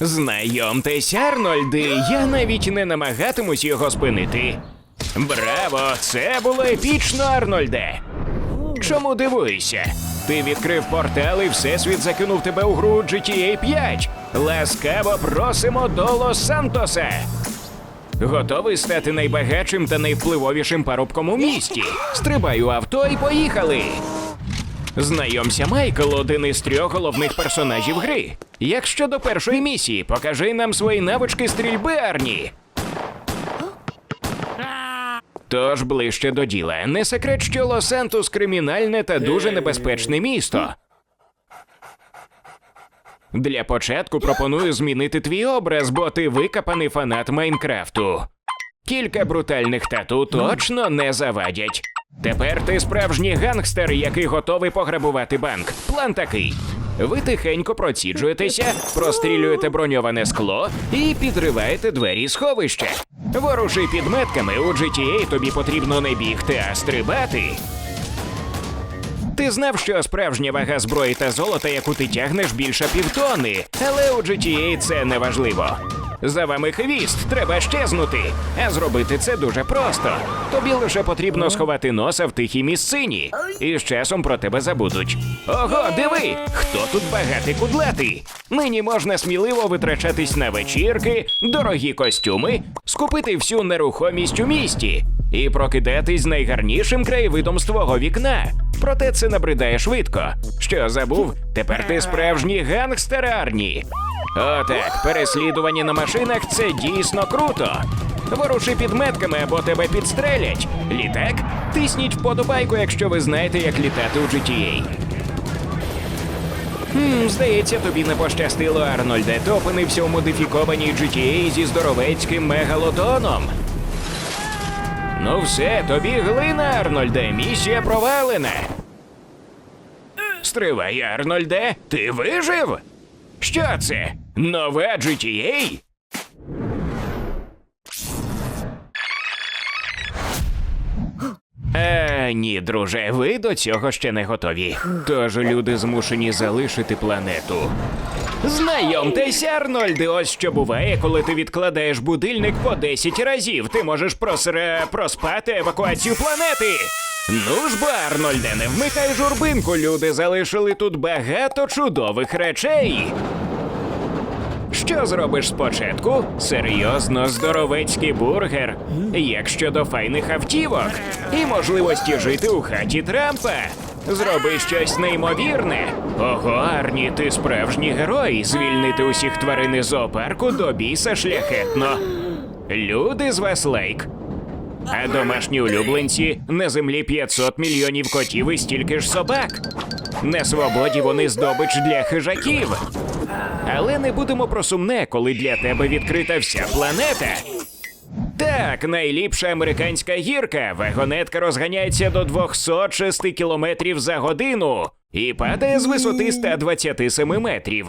Знайомтесь, Арнольди, я навіть не намагатимусь його спинити. Браво! Це було епічно, Арнольде! Чому дивуєшся? Ти відкрив портал і Всесвіт закинув тебе у гру GTA 5. Ласкаво просимо до Лос-Сантоса. Готовий стати найбагатшим та найвпливовішим парубком у місті. Стрибай у авто і поїхали. Знайомся, Майкл, один із трьох головних персонажів гри. Як щодо першої місії, покажи нам свої навички стрільби, Арні. Тож ближче до діла. Не секрет, що Лос-Сантос кримінальне та дуже небезпечне місто. Для початку пропоную змінити твій образ, бо ти викопаний фанат Майнкрафту. Кілька брутальних тату точно не завадять. Тепер ти справжній гангстер, який готовий пограбувати банк. План такий. Ви тихенько проціджуєтеся, прострілюєте броньоване скло і підриваєте двері сховища. Воруши підметками у GTA тобі потрібно не бігти, а стрибати. Ти знав, що справжня вага зброї та золота, яку ти тягнеш, більша півтони, але у GTA це не важливо. За вами хвіст, треба щезнути. А зробити це дуже просто. Тобі лише потрібно сховати носа в тихій місцині, і з часом про тебе забудуть. Ого, диви! Хто тут багатий кудлатий? Нині можна сміливо витрачатись на вечірки, дорогі костюми, скупити всю нерухомість у місті і прокидатись найгарнішим краєвидом з твого вікна. Проте це набридає швидко. Що забув? Тепер ти справжній гангстер Арні. Отак, переслідування на машинах це дійсно круто. Воруши підметками або тебе підстрелять. Літак? Тисніть вподобайку, якщо ви знаєте, як літати у GTA. Хм, здається, тобі не пощастило, Арнольде. Ти опинився у модифікованій GTA зі здоровецьким мегалодоном. Ну все, тобі глина, Арнольде, місія провалена. Стривай, Арнольде, ти вижив? Що це? Нове GTA? Ні, друже, ви до цього ще не готові. Тож люди змушені залишити планету. Знайомтеся, Арнольде, ось що буває, коли ти відкладаєш будильник по 10 разів. Ти можеш просре... проспати евакуацію планети. Ну ж бо, Арнольде, не вмикай журбинку. Люди залишили тут багато чудових речей. Що зробиш спочатку? Серйозно, здоровецький бургер. Як щодо файних автівок і можливості жити у хаті Трампа. Зроби щось неймовірне. Ого, Арні, ти справжній герой. Звільнити усіх тварин із зоопарку до біса шляхетно. Люди з вас лайк. А домашні улюбленці на землі 500 мільйонів котів і стільки ж собак. На свободі вони здобич для хижаків. Але не будемо про сумне, коли для тебе відкрита вся планета. Так, найліпша американська гірка. Вагонетка розганяється до 206 кілометрів за годину і падає з висоти 127 метрів.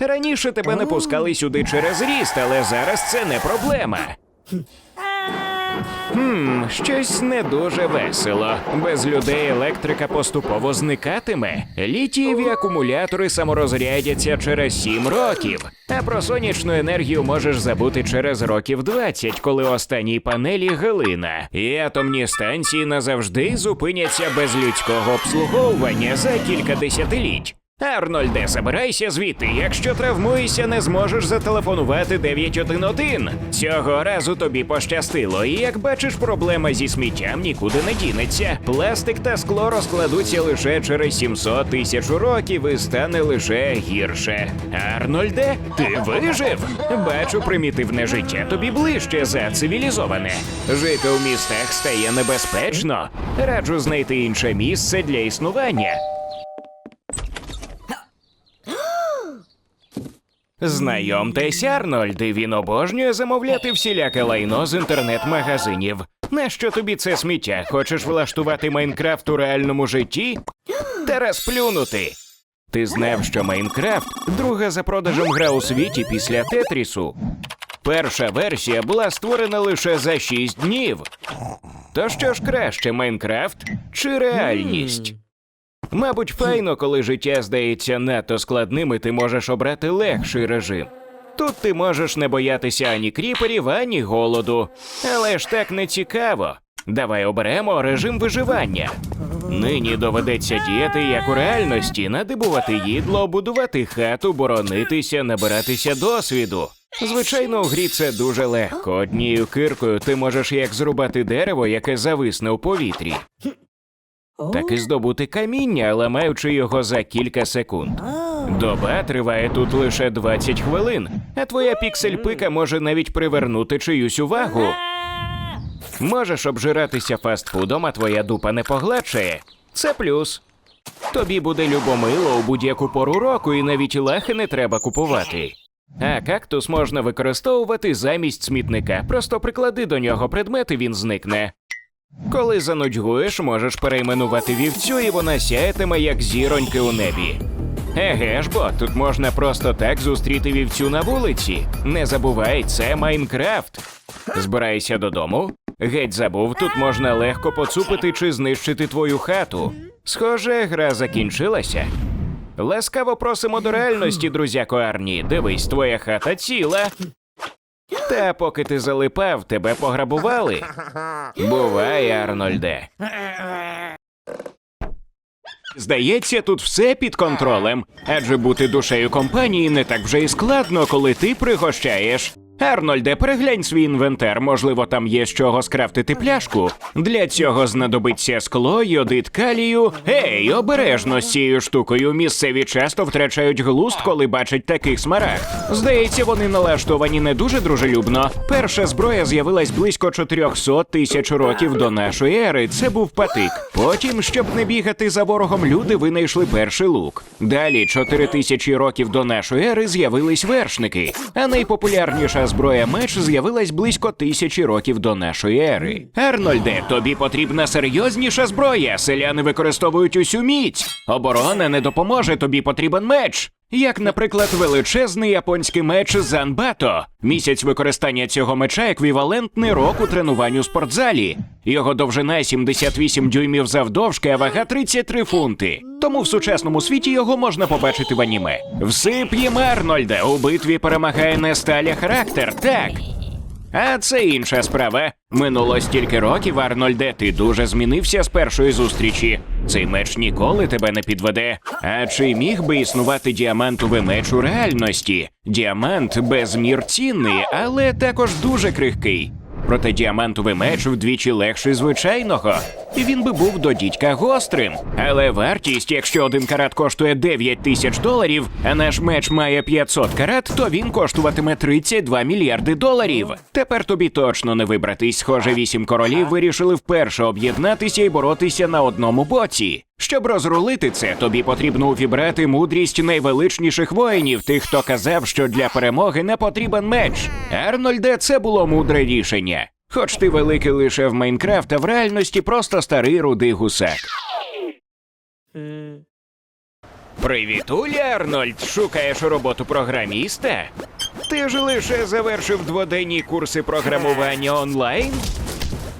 Раніше тебе не пускали сюди через ріст, але зараз це не проблема. Хм, щось не дуже весело. Без людей електрика поступово зникатиме. Літієві акумулятори саморозрядяться через 7 років. А про сонячну енергію можеш забути через років 20, коли останній панелі глина. І атомні станції назавжди зупиняться без людського обслуговування за кілька десятиліть. Арнольде, забирайся звідти. Якщо травмуєшся, не зможеш зателефонувати 911. Цього разу тобі пощастило, і як бачиш, проблема зі сміттям нікуди не дінеться. Пластик та скло розкладуться лише через 700 тисяч років і стане лише гірше. Арнольде, ти вижив? Бачу, примітивне життя тобі ближче за цивілізоване. Жити у містах стає небезпечно. Раджу знайти інше місце для існування. Знайомтесь, Арнольд, і він обожнює замовляти всіляке лайно з інтернет-магазинів. Нащо тобі це сміття? Хочеш влаштувати Майнкрафт у реальному житті? Та розплюнути. Ти знав, що Майнкрафт друга за продажем гра у світі після Тетрісу. Перша версія була створена лише за 6 днів. То що ж краще, Майнкрафт чи реальність? Мабуть, файно, коли життя здається надто складним, і ти можеш обрати легший режим. Тут ти можеш не боятися ані кріперів, ані голоду. Але ж так не цікаво. Давай оберемо режим виживання. Нині доведеться діяти як у реальності, надибувати їдло, будувати хату, боронитися, набиратися досвіду. Звичайно, у грі це дуже легко. Однією киркою ти можеш як зрубати дерево, яке зависне у повітрі, так і здобути каміння, ламаючи його за кілька секунд. Доба триває тут лише 20 хвилин, а твоя піксель-пика може навіть привернути чиюсь увагу. Можеш обжиратися фастфудом, а твоя дупа не погладшає. Це плюс. Тобі буде любомило у будь-яку пору року, і навіть лахи не треба купувати. А кактус можна використовувати замість смітника. Просто приклади до нього предмет і він зникне. Коли занудьгуєш, можеш перейменувати вівцю, і вона сяятиме як зіроньки у небі. Еге ж бо, тут можна просто так зустріти вівцю на вулиці. Не забувай, це Майнкрафт. Збирайся додому. Геть забув, тут можна легко поцупити чи знищити твою хату. Схоже, гра закінчилася. Ласкаво просимо до реальності, друзяко Арні. Дивись, твоя хата ціла. Та поки ти залипав, тебе пограбували. Бувай, Арнольде. Здається, тут все під контролем, адже бути душею компанії не так вже й складно, коли ти пригощаєш. Арнольде, переглянь свій інвентар, можливо, там є з чого скрафтити пляшку. Для цього знадобиться скло, йодит калію. Ей, обережно з цією штукою. Місцеві часто втрачають глузд, коли бачать таких смарагд. Здається, вони налаштовані не дуже дружелюбно. Перша зброя з'явилась близько 400 тисяч років до нашої ери. Це був патик. Потім, щоб не бігати за ворогом, люди винайшли перший лук. Далі, 4 тисячі років до нашої ери, з'явились вершники. А найпопулярніша зброя меч з'явилась близько тисячі років до нашої ери. Ернольде, тобі потрібна серйозніша зброя. Селяни використовують усю міць. Оборона не допоможе, тобі потрібен меч. Як, наприклад, величезний японський меч Занбато. Місяць використання цього меча еквівалентний року тренувань у спортзалі. Його довжина 78 дюймів завдовжки, а вага 33 фунти. Тому в сучасному світі його можна побачити в аніме. Всип'єм Арнольда у битві перемагає не сталя характер, так. А це інша справа. Минуло стільки років, Арнольде, ти дуже змінився з першої зустрічі. Цей меч ніколи тебе не підведе. А чи міг би існувати діамантовий меч у реальності? Діамант безмір цінний, але також дуже крихкий. Проте діамантовий меч вдвічі легший звичайного, і він би був до дідька гострим. Але вартість, якщо один карат коштує 9 тисяч доларів, а наш меч має 500 карат, то він коштуватиме 32 мільярди доларів. Тепер тобі точно не вибратись. Схоже, вісім королів вирішили вперше об'єднатися і боротися на одному боці. Щоб розрулити це, тобі потрібно увібрати мудрість найвеличніших воїнів, тих, хто казав, що для перемоги не потрібен меч. Арнольде, це було мудре рішення. Хоч ти великий лише в Майнкрафт, а в реальності просто старий рудий гусак. Привіт, Уля, Арнольд. Шукаєш роботу програміста? Ти ж лише завершив дводенні курси програмування онлайн?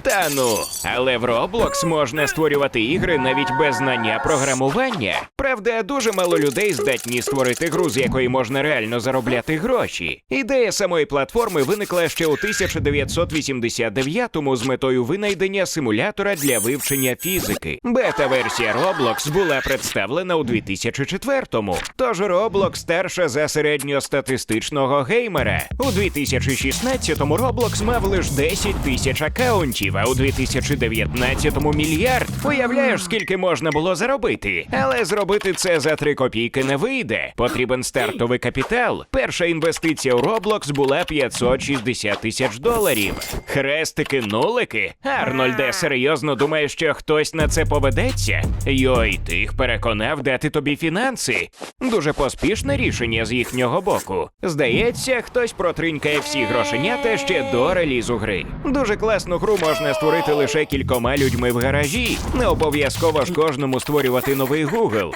Та ну, але в Roblox можна створювати ігри навіть без знання програмування. Правда, дуже мало людей здатні створити гру, з якої можна реально заробляти гроші. Ідея самої платформи виникла ще у 1989-му з метою винайдення симулятора для вивчення фізики. Бета-версія Roblox була представлена у 2004-му. Тож Roblox старша за середньостатистичного геймера. У 2016-му Roblox мав лише 10 тисяч акаунтів, а у 2019-му мільярд. Уявляєш, скільки можна було заробити. Але зробити це за 3 копійки не вийде. Потрібен стартовий капітал. Перша інвестиція у Roblox була 560 тисяч доларів. Хрестики, нулики. Арнольде, серйозно думаєш, що хтось на це поведеться? Йой, ти їх переконав дати тобі фінанси. Дуже поспішне рішення з їхнього боку. Здається, хтось протринькає всі грошенята ще до релізу гри. Дуже класну гру можна створити лише кількома людьми в гаражі. Не обов'язково ж кожному створювати новий Google.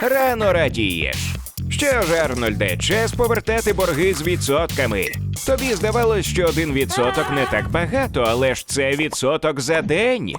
Рано радієш. Що ж, Арнольде, час повертати борги з відсотками. Тобі здавалось, що один відсоток не так багато, але ж це відсоток за день.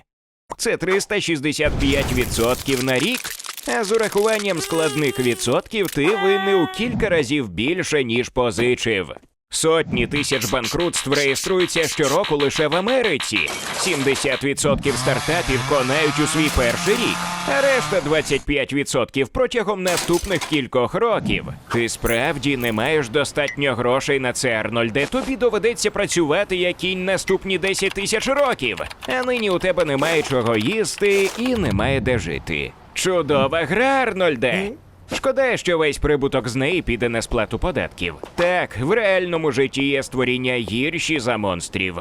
Це 365 відсотків на рік. А з урахуванням складних відсотків ти винний у кілька разів більше, ніж позичив. Сотні тисяч банкрутств реєструються щороку лише в Америці. 70% стартапів конають у свій перший рік, а решта 25% протягом наступних кількох років. Ти справді не маєш достатньо грошей на це, Арнольде. Тобі доведеться працювати як кінь наступні 10 тисяч років. А нині у тебе немає чого їсти і немає де жити. Чудова гра, Арнольде. Шкода, що весь прибуток з неї піде на сплату податків. Так, в реальному житті є створіння гірші за монстрів.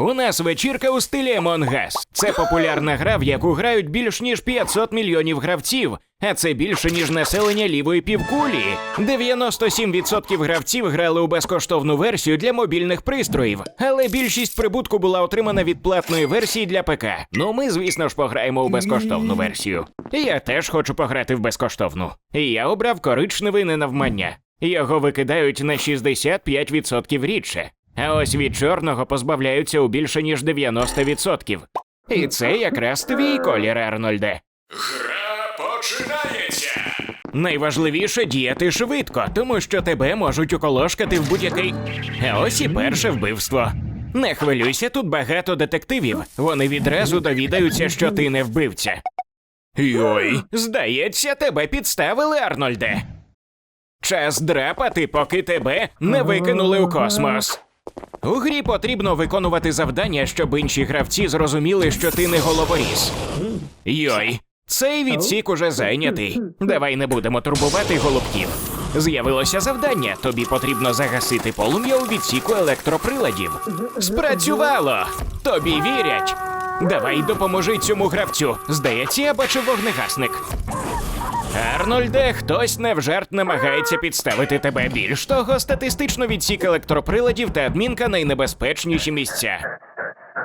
У нас вечірка у стилі Among Us. Це популярна гра, в яку грають більш ніж 500 мільйонів гравців, а це більше ніж населення лівої півкулі. 97% гравців грали у безкоштовну версію для мобільних пристроїв, але більшість прибутку була отримана від платної версії для ПК. Ну, ми, звісно ж, пограємо у безкоштовну версію. Я теж хочу пограти в безкоштовну. Я обрав коричневий ненавмання. Його викидають на 65% рідше. А ось від чорного позбавляються у більше ніж 90%. І це якраз твій колір, Арнольде. Гра починається. Найважливіше діяти швидко, тому що тебе можуть уколошкати в будь-який. А ось і перше вбивство. Не хвилюйся, тут багато детективів. Вони відразу довідаються, що ти не вбивця. Йой, здається, тебе підставили, Арнольде. Час драпати, поки тебе не викинули у космос. У грі потрібно виконувати завдання, щоб інші гравці зрозуміли, що ти не головоріз. Йой, цей відсік уже зайнятий. Давай не будемо турбувати голубків. З'явилося завдання. Тобі потрібно загасити полум'я у відсіку електроприладів. Спрацювало! Тобі вірять. Давай допоможи цьому гравцю. Здається, я бачив вогнегасник. Арнольде, хтось не в жарт намагається підставити тебе. Більш того, статистично відсік електроприладів та адмінка найнебезпечніші місця.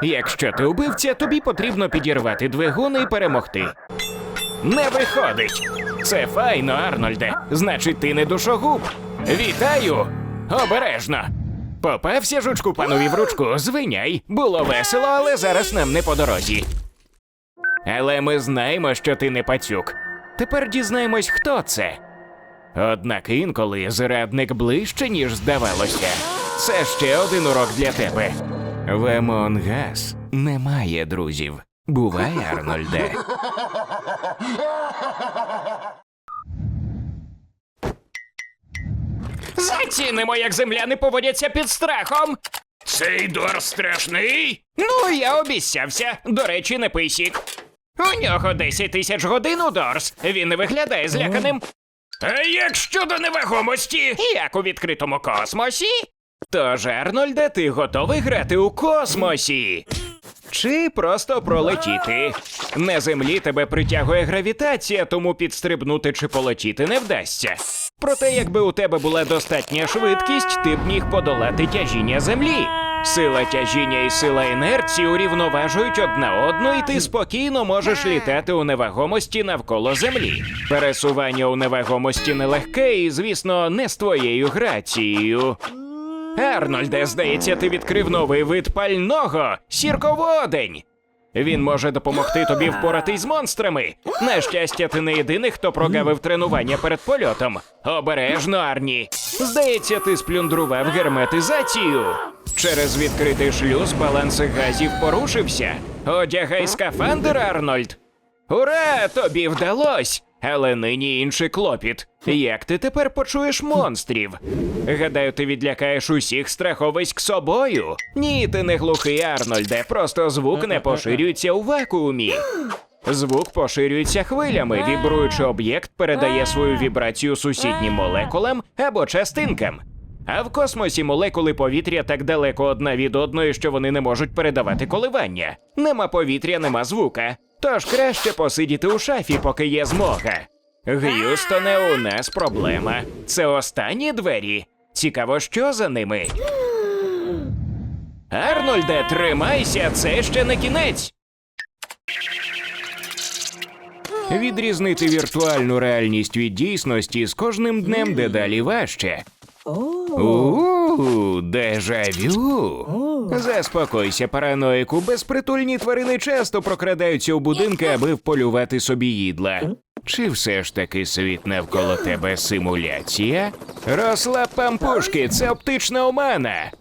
Якщо ти убивця, тобі потрібно підірвати двигун і перемогти. Не виходить. Це файно, Арнольде. Значить, ти не душогуб. Вітаю! Обережно. Попався жучку панові в ручку, звиняй. Було весело, але зараз нам не по дорозі. Але ми знаємо, що ти не пацюк. Тепер дізнаємось, хто це. Однак інколи зрадник ближче, ніж здавалося. Це ще один урок для тебе. В Among Us немає друзів. Бувай, Арнольде. Зацінимо, як земляни поводяться під страхом. Цей дор страшний. Ну, я обіцявся. До речі, не писік. У нього 10 тисяч годин у Дорс. Він не виглядає зляканим. А як щодо невагомості? Як у відкритому космосі? Тож, Арнольде, ти готовий грати у космосі? Чи просто пролетіти? На землі тебе притягує гравітація, тому підстрибнути чи полетіти не вдасться. Проте, якби у тебе була достатня швидкість, ти б міг подолати тяжіння землі. Сила тяжіння і сила інерції урівноважують одна одну, і ти спокійно можеш літати у невагомості навколо землі. Пересування у невагомості нелегке і, звісно, не з твоєю грацією. Арнольде, здається, ти відкрив новий вид пального сірководень. Він може допомогти тобі впоратись з монстрами. На щастя, ти не єдиний, хто прогавив тренування перед польотом. Обережно, Арні. Здається, ти сплюндрував герметизацію. Через відкритий шлюз баланс газів порушився. Одягай скафандр, Арнольд. Ура! Тобі вдалось! Але нині інший клопіт. Як ти тепер почуєш монстрів? Гадаю, ти відлякаєш усіх страховиськ собою. Ні, ти не глухий, Арнольде, просто звук не поширюється у вакуумі. Звук поширюється хвилями, вібруючий об'єкт передає свою вібрацію сусіднім молекулам або частинкам. А в космосі молекули повітря так далеко одна від одної, що вони не можуть передавати коливання. Нема повітря, нема звука. Тож краще посидіти у шафі, поки є змога. Г'юстоне, у нас проблема. Це останні двері. Цікаво, що за ними. Арнольде, тримайся, це ще не кінець. Відрізнити віртуальну реальність від дійсності з кожним днем дедалі важче. У, дежавю. Заспокойся, параноїку. Безпритульні тварини часто прокрадаються у будинки, аби вполювати собі їдла. Чи все ж таки світ навколо тебе симуляція? Росла пампушки, це оптична омана.